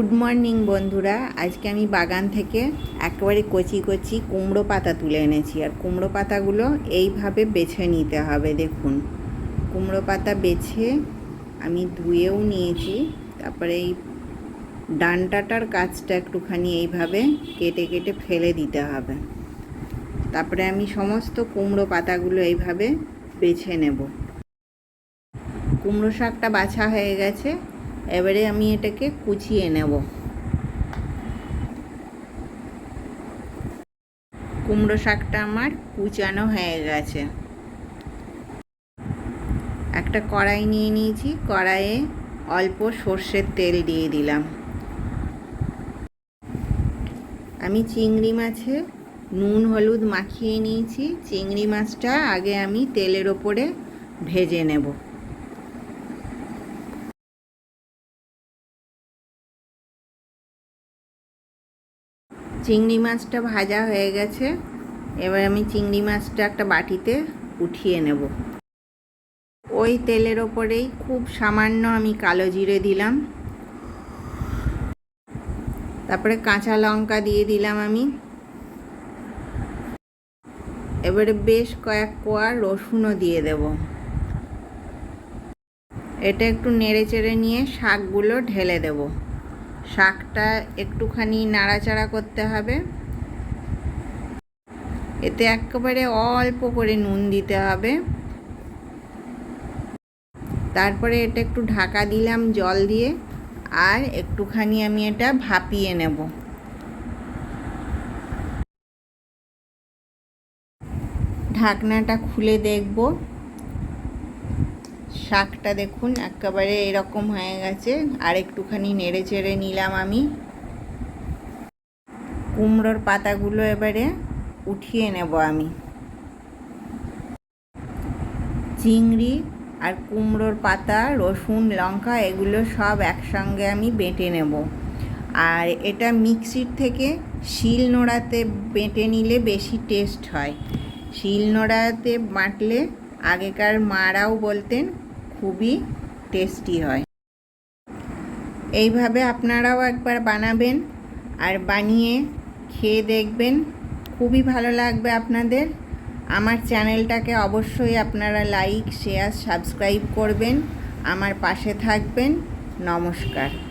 Good morning বন্ধুরা। আজকে আমি বাগান থেকে একেবারে কচি কচি কুমড়ো পাতা তুলে এনেছি। আর কুমড়ো পাতাগুলো এইভাবে বেছে নিতে হবে, দেখুন। কুমড়ো পাতা বেছে আমি ধুয়েও নিয়েছি। তারপরে এই ডানটাটার কাজটা একটুখানি এইভাবে কেটে কেটে ফেলে দিতে হবে। তারপরে আমি সমস্ত কুমড়ো পাতাগুলো এইভাবে বেছে নেব। কুমড়ো শাকটা বাছা হয়ে গেছে। এবারে আমি এটাকে কুচিয়ে নেব। কুমড়ো শাকটা আমার কুচানো হয়ে গেছে। একটা কড়াই নিয়ে নিয়েছি, কড়াইয়ে অল্প সর্ষের তেল দিয়ে দিলাম। আমি চিংড়ি মাছে নুন, হলুদ মাখিয়ে নিয়েছি। চিংড়ি মাছটা আগে আমি তেলের ওপরে ভেজে নেব। চিংড়ি মাছটা ভাজা হয়ে গেছে। এবার আমি চিংড়ি মাছটা একটা বাটিতে উঠিয়ে নেব। ওই তেলের ওপরেই খুব সামান্য আমি কালো জিরে দিলাম। তারপরে কাঁচা লঙ্কা দিয়ে দিলাম আমি। এবারে বেশ কয়েক কোয়া রসুনও দিয়ে দেব। এটা একটু নেড়ে চেড়ে নিয়ে শাকগুলো ঢেলে দেবো। শাকটা একটুখানি নাড়াচাড়া করতে হবে। এতে একেবারে অল্প করে নুন দিতে হবে। তারপরে এটা একটু ঢাকা দিলাম জল দিয়ে, আর একটুখানি আমি এটা ভাপিয়ে নেব। ঢাকনাটা খুলে দেখব। শাকটা দেখুন, একেবারে এরকম হয়ে গেছে। আর একটুখানি নেড়ে চেড়ে নিলাম আমি। কুমড়োর পাতাগুলো এবারে উঠিয়ে নেব আমি। চিংড়ি আর কুমড়োর পাতা, রসুন, লঙ্কা, এগুলো সব একসঙ্গে আমি বেটে নেব। আর এটা মিক্সির থেকে শিল নোড়াতে বেটে নিলে বেশি টেস্ট হয়। শিল নোড়াতে বাটলে আগেকার মারাও বলতেন খুবই টেস্টি হয়। এইভাবে আপনারাও একবার বানাবেন আর বানিয়ে খেয়ে দেখবেন। খুবই ভালো লাগবে আপনাদের। আমার চ্যানেলটাকে অবশ্যই আপনারা লাইক, শেয়ার, সাবস্ক্রাইব করবেন। আমার পাশে থাকবেন। নমস্কার।